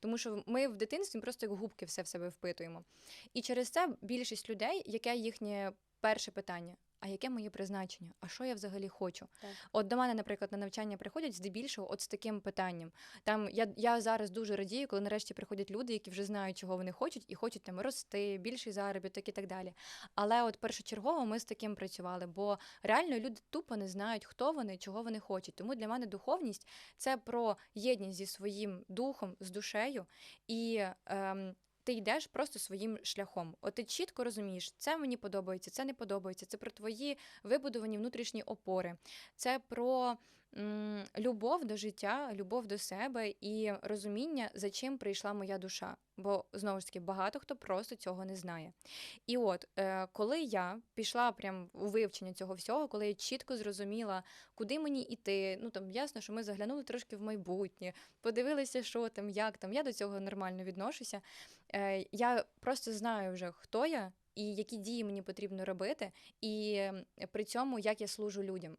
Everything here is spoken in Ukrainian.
Тому що ми в дитинстві просто як губки все в себе впитуємо. І через це більшість людей, яке їхнє перше питання. А яке моє призначення? А що я взагалі хочу? Так. От до мене, наприклад, на навчання приходять здебільшого от з таким питанням. Там я, я зараз дуже радію, коли нарешті приходять люди, які вже знають, чого вони хочуть, і хочуть там рости, більший заробіток і так далі. Але от першочергово ми з таким працювали, бо реально люди тупо не знають, хто вони, чого вони хочуть. Тому для мене духовність це про єдність зі своїм духом, з душею і. Ем, ти йдеш просто своїм шляхом. От ти чітко розумієш, це мені подобається, це не подобається. Це про твої вибудовані внутрішні опори, це про любов до життя, любов до себе і розуміння, за чим прийшла моя душа. Бо знову ж таки багато хто просто цього не знає. І от е, коли я пішла прям у вивчення цього всього, коли я чітко зрозуміла, куди мені йти, ну там ясно, що ми заглянули трошки в майбутнє, подивилися, що там, як там. Я до цього нормально відношуся. Е, я просто знаю вже, хто я. І які дії мені потрібно робити, і при цьому як я служу людям.